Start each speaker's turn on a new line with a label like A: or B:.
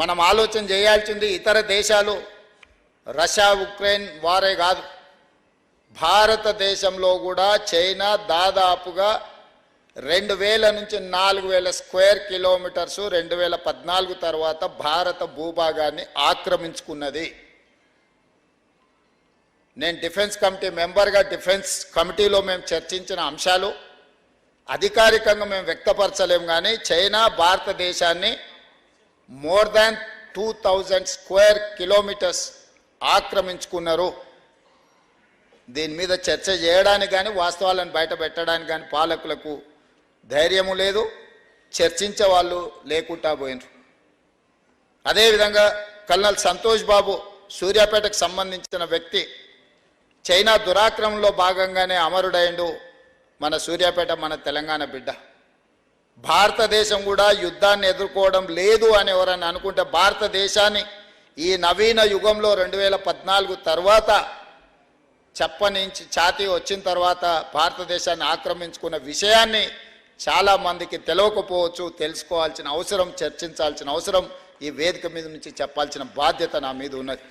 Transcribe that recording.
A: మనం ఆలోచన చేయాల్సింది ఇతర దేశాలు రష్యా ఉక్రెయిన్ వారే కాదు. భారతదేశంలో కూడా చైనా దాదాపుగా రెండు వేల నుంచి నాలుగు వేల స్క్వేర్ కిలోమీటర్స్ రెండు వేల పద్నాలుగు తర్వాత భారత భూభాగాన్ని ఆక్రమించుకున్నది. నేను డిఫెన్స్ కమిటీ మెంబర్గా డిఫెన్స్ కమిటీలో మేము చర్చించిన అంశాలు అధికారికంగా మేము వ్యక్తపరచలేము కానీ చైనా భారతదేశాన్ని more than two thousand square kilometres ఆక్రమించుకున్నారు. దీని మీద చర్చ చేయడానికి కానీ వాస్తవాలను బయట పెట్టడానికి కానీ పాలకులకు ధైర్యము లేదు చర్చించే వాళ్ళు లేకుండా పోయినరు. అదేవిధంగా కల్నల్ సంతోష్ బాబు సూర్యాపేటకు సంబంధించిన వ్యక్తి చైనా దురాక్రమంలో భాగంగానే అమరుడైండు మన సూర్యాపేట మన తెలంగాణ బిడ్డ. భారతదేశం కూడా యుద్ధాన్ని ఎదుర్కోవడం లేదు అని ఎవరన్నా అనుకుంటే భారతదేశాన్ని ఈ నవీన యుగంలో రెండు వేల పద్నాలుగు తర్వాత చెప్పనించి ఛాతీ వచ్చిన తర్వాత భారతదేశాన్ని ఆక్రమించుకున్న విషయాన్ని చాలా మందికి తెలియకపోవచ్చు తెలుసుకోవాల్సిన అవసరం చర్చించాల్సిన అవసరం ఈ వేదిక మీద నుంచి చెప్పాల్సిన బాధ్యత నా మీద ఉన్నది.